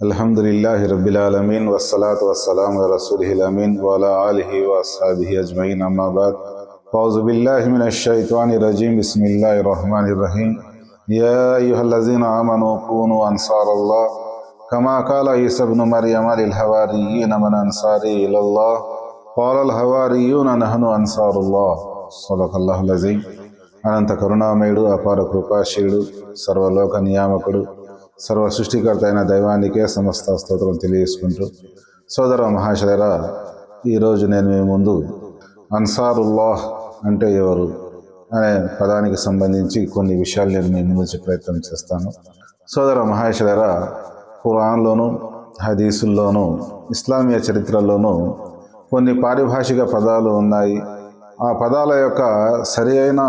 الحمد لله رب العالمين والصلاة والسلام على رسوله الأمين وعلى آله وأصحابه أجمعين أما بعد أعوذ بالله من الشيطان الرجيم بسم الله الرحمن الرحيم يا أيها الذين آمنوا كونوا أنصار الله كما قال عيسى ابن مريم للحواريين من أنصاري إلى الله قال الحواريون نحن أنصار الله صدق الله العظيم అనంత కరుణామయుడు అపార కృపాశీయుడు సర్వలోక నియామకుడు సర్వ సృష్టికర్త అయిన దైవానికే సమస్త స్తోత్రం తెలియజేసుకుంటూ సోదర మహాశయర ఈరోజు నేను మీ ముందు అన్సారుల్లాహ్ అంటే ఎవరు అనే పదానికి సంబంధించి కొన్ని విషయాలు నేను మీ ముందు ప్రయత్నం చేస్తాను. సోదర మహేశ్వర ఖురాన్లోను హదీసుల్లోనూ ఇస్లామీయ చరిత్రలోనూ కొన్ని పారిభాషిక పదాలు ఉన్నాయి. ఆ పదాల యొక్క సరి అయిన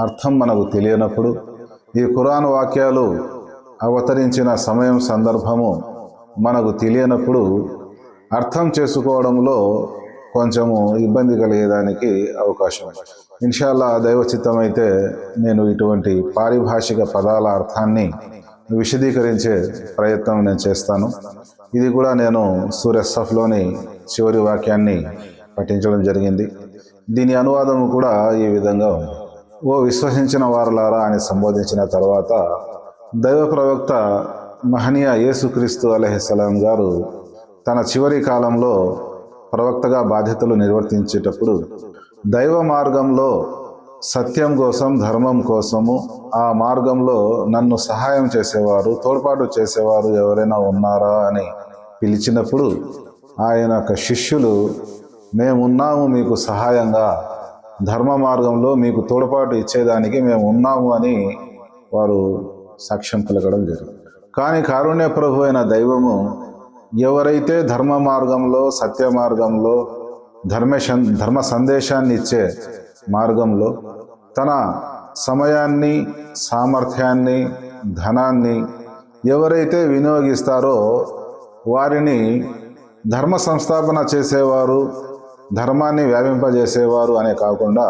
అర్థం మనకు తెలియనప్పుడు ఈ ఖురాన్ వాక్యాలు అవతరించిన సమయం సందర్భము మనకు తెలియనప్పుడు అర్థం చేసుకోవడంలో కొంచెము ఇబ్బంది కలిగేదానికి అవకాశం ఉంది. ఇన్షాల్లా దైవచిత్తమైతే నేను ఇటువంటి పారిభాషిక పదాల అర్థాన్ని విశదీకరించే ప్రయత్నం నేను చేస్తాను. ఇది కూడా నేను సూర్యసఫ్లోని చివరి వాక్యాన్ని పఠించడం జరిగింది. దీని అనువాదము కూడా ఈ విధంగా ఉంది. ఓ విశ్వసించిన వారులారా అని సంబోధించిన తర్వాత దైవ ప్రవక్త మహనీయ యేసుక్రీస్తు అలహిస్సలాం గారు తన చివరి కాలంలో ప్రవక్తగా బాధ్యతలు నిర్వర్తించేటప్పుడు దైవ మార్గంలో సత్యం కోసం ధర్మం కోసము ఆ మార్గంలో నన్ను సహాయం చేసేవారు తోడ్పాటు చేసేవారు ఎవరైనా ఉన్నారా అని పిలిచినప్పుడు ఆయన యొక్క శిష్యులు మేమున్నాము మీకు సహాయంగా ధర్మ మార్గంలో మీకు తోడ్పాటు ఇచ్చేదానికి మేము ఉన్నాము అని వారు సాక్ష్యం పలకడం జరిగింది కానీ కారుణ్య ప్రభు అయిన దైవము ఎవరైతే ధర్మ మార్గంలో సత్య మార్గంలో ధర్మ ధర్మ సందేశాన్ని ఇచ్చే మార్గంలో తన సమయాన్ని సామర్థ్యాన్ని ధనాన్ని ఎవరైతే వినియోగిస్తారో వారిని ధర్మ సంస్థాపన చేసేవారు ధర్మాన్ని వ్యాపింపజేసేవారు అనే కాకుండా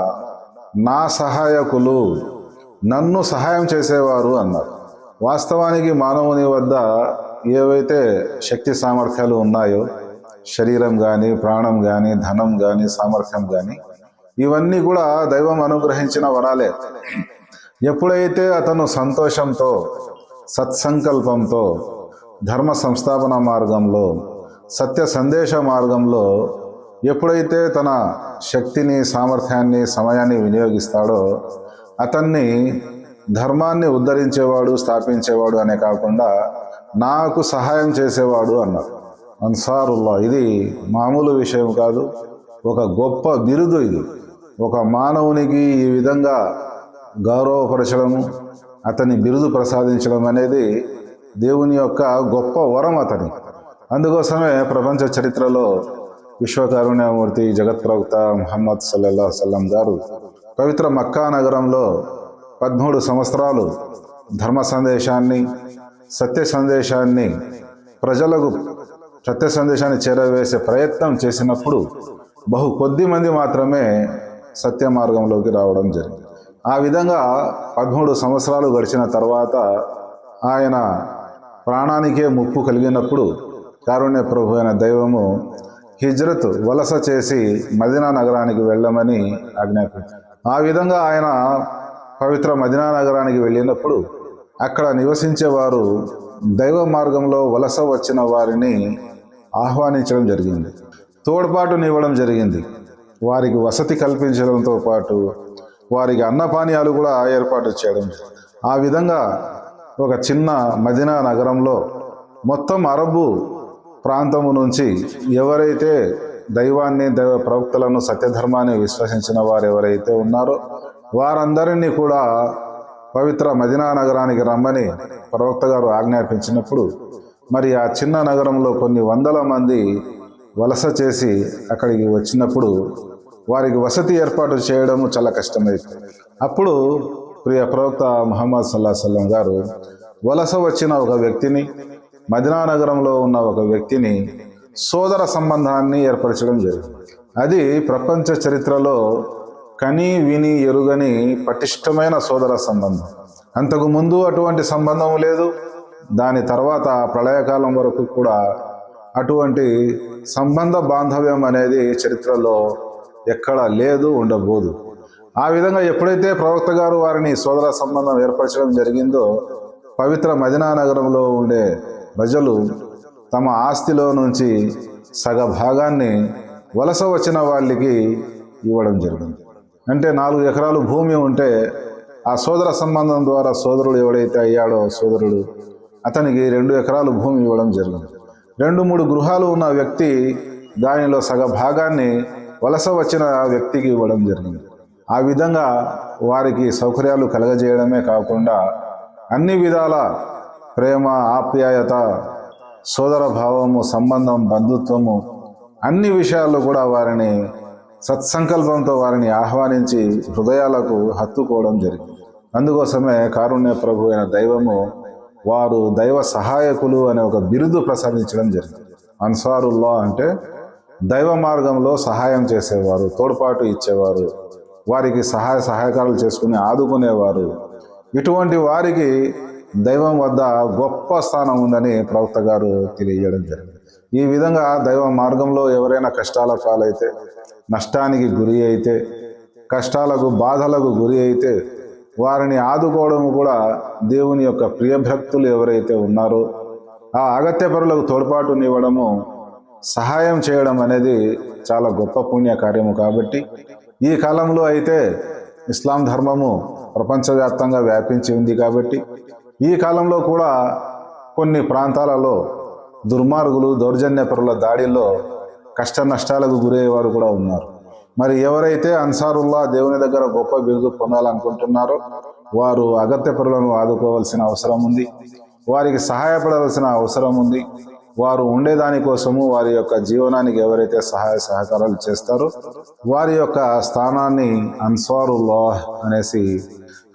నా సహాయకులు నన్ను సహాయం చేసేవారు అన్నారు. వాస్తవానికి మానవుని వద్ద ఏవైతే శక్తి సామర్థ్యాలు ఉన్నాయో శరీరం కానీ ప్రాణం కానీ ధనం కానీ సామర్థ్యం కానీ ఇవన్నీ కూడా దైవం అనుగ్రహించిన వరాలే. ఎప్పుడైతే అతను సంతోషంతో సత్సంకల్పంతో ధర్మ సంస్థాపన మార్గంలో సత్య సందేశ మార్గంలో ఎప్పుడైతే తన శక్తిని సామర్థ్యాన్ని సమయాన్ని వినియోగిస్తాడో అతన్ని ధర్మాన్ని ఉద్ధరించేవాడు స్థాపించేవాడు అనే కాకుండా నాకు సహాయం చేసేవాడు అన్నారు. అన్సారుల్లా ఇది మామూలు విషయం కాదు. ఒక గొప్ప బిరుదు ఇది. ఒక మానవునికి ఈ విధంగా గౌరవపరచడము అతని బిరుదు ప్రసాదించడం అనేది దేవుని యొక్క గొప్ప వరం అతని. అందుకోసమే ప్రపంచ చరిత్రలో విశ్వకారుణ్యమూర్తి జగత్ ప్రవక్త సల్లల్లా సల్లం గారు పవిత్ర మక్కా నగరంలో పదమూడు సంవత్సరాలు ధర్మ సందేశాన్ని సత్య సందేశాన్ని ప్రజలకు సత్య సందేశాన్ని చేరవేసే ప్రయత్నం చేసినప్పుడు బహు కొద్ది మంది మాత్రమే సత్య మార్గంలోకి రావడం జరిగింది. ఆ విధంగా పదమూడు సంవత్సరాలు గడిచిన తర్వాత ఆయన ప్రాణానికే ముప్పు కలిగినప్పుడు కారుణ్య ప్రభు అయిన దైవము హిజ్రత్ వలస చేసి మదీనా నగరానికి వెళ్ళమని ఆజ్ఞాపించారు. ఆ విధంగా ఆయన పవిత్ర మదీనా నగరానికి వెళ్ళినప్పుడు అక్కడ నివసించేవారు దైవ మార్గంలో వలస వచ్చిన వారిని ఆహ్వానించడం జరిగింది. తోడ్పాటునివ్వడం జరిగింది. వారికి వసతి కల్పించడంతో పాటు వారికి అన్నపానీయాలు కూడా ఏర్పాటు చేయడం ఆ విధంగా ఒక చిన్న మదీనా నగరంలో మొత్తం అరబ్బు ప్రాంతము నుంచి ఎవరైతే దైవాన్ని దైవ ప్రవక్తలను సత్యధర్మాన్ని విశ్వసించిన వారు ఎవరైతే ఉన్నారో వారందరినీ కూడా పవిత్ర మదీనా నగరానికి రమ్మని ప్రవక్త గారు ఆజ్ఞాపించినప్పుడు మరి ఆ చిన్న నగరంలో కొన్ని వందల మంది వలస చేసి అక్కడికి వచ్చినప్పుడు వారికి వసతి ఏర్పాటు చేయడము చాలా కష్టమైంది. అప్పుడు ప్రియ ప్రవక్త మహమ్మద్ సల్లా సల్లం గారు వలస వచ్చిన ఒక వ్యక్తిని మదినా నగరంలో ఉన్న ఒక వ్యక్తిని సోదర సంబంధాన్ని ఏర్పరచడం జరిగింది. అది ప్రపంచ చరిత్రలో కని విని ఎరుగని పటిష్టమైన సోదర సంబంధం. అంతకు ముందు అటువంటి సంబంధం లేదు. దాని తర్వాత ప్రళయకాలం వరకు కూడా అటువంటి సంబంధ బాంధవ్యం అనేది చరిత్రలో ఎక్కడ లేదు ఉండబోదు. ఆ విధంగా ఎప్పుడైతే ప్రవక్త గారు వారిని సోదర సంబంధం ఏర్పరచడం జరిగిందో పవిత్ర మదినా నగరంలో ఉండే ప్రజలు తమ ఆస్తిలో నుంచి సగ భాగాన్ని వలస వచ్చిన వాళ్ళకి ఇవ్వడం జరిగింది. అంటే నాలుగు ఎకరాలు భూమి ఉంటే ఆ సోదర సంబంధం ద్వారా సోదరుడు ఎవడైతే అయ్యాడో సోదరుడు అతనికి రెండు ఎకరాలు భూమి ఇవ్వడం జరిగింది. రెండు మూడు గృహాలు ఉన్న వ్యక్తి దానిలో సగ భాగాన్ని వలస వచ్చిన వ్యక్తికి ఇవ్వడం జరిగింది. ఆ విధంగా వారికి సౌకర్యాలు కలగజేయడమే కాకుండా అన్ని విధాల ప్రేమ ఆప్యాయత సోదర భావము సంబంధం బంధుత్వము అన్ని విషయాల్లో కూడా వారిని సత్సంకల్పంతో వారిని ఆహ్వానించి హృదయాలకు హత్తుకోవడం జరిగింది. అందుకోసమే కారుణ్య ప్రభు అయిన దైవము వారు దైవ సహాయకులు అనే ఒక బిరుదు ప్రసాదించడం జరిగింది. అన్సారుల్లా అంటే దైవ మార్గంలో సహాయం చేసేవారు తోడ్పాటు ఇచ్చేవారు వారికి సహాయ సహాయకాలు చేసుకుని ఆదుకునేవారు. ఇటువంటి వారికి దైవం వద్ద గొప్ప స్థానం ఉందని ప్రవక్త గారు తెలియజేయడం జరిగింది. ఈ విధంగా దైవ మార్గంలో ఎవరైనా కష్టాల పాలైతే నష్టానికి గురి అయితే కష్టాలకు బాధలకు గురి అయితే వారిని ఆదుకోవడం కూడా దేవుని యొక్క ప్రియభక్తులు ఎవరైతే ఉన్నారో ఆ అగత్యపరులకు తోడ్పాటునివ్వడము సహాయం చేయడం అనేది చాలా గొప్ప పుణ్య కార్యము కాబట్టి ఈ కాలంలో అయితే ఇస్లాం ధర్మము ప్రపంచవ్యాప్తంగా వ్యాపించి ఉంది కాబట్టి ఈ కాలంలో కూడా కొన్ని ప్రాంతాలలో దుర్మార్గులు దౌర్జన్యపరుల దాడిలో కష్ట నష్టాలకు గురయ్యేవారు కూడా ఉన్నారు. మరి ఎవరైతే అన్సారుల్లా దేవుని దగ్గర గొప్ప బిరుదు పొందాలనుకుంటున్నారో వారు అగత్యపరులను ఆదుకోవాల్సిన అవసరం ఉంది. వారికి సహాయపడవలసిన అవసరం ఉంది. వారు ఉండేదాని కోసము వారి యొక్క జీవనానికి ఎవరైతే సహాయ సహకారాలు చేస్తారో వారి యొక్క స్థానాన్ని అన్సారుల్లా అనేసి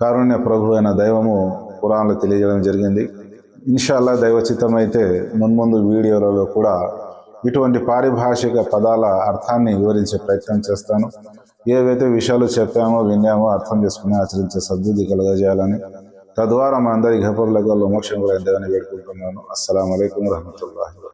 కారుణ్య ప్రభు అయిన దైవము పురాణంలో తెలియజేయడం జరిగింది. ఇన్షాల్లా దైవచితం అయితే మున్ముందు వీడియోలలో కూడా ఇటువంటి పారిభాషిక పదాల అర్థాన్ని వివరించే ప్రయత్నం చేస్తాను. ఏవైతే విషయాలు చెప్పామో విన్నామో అర్థం చేసుకుని ఆచరించే సద్బుద్ధి కలగజేయాలని. తద్వారా మా అందరి ఘపరులకు మోక్షం కూడా వేడుకుంటున్నాను. అస్సలం అయికం వరహమూల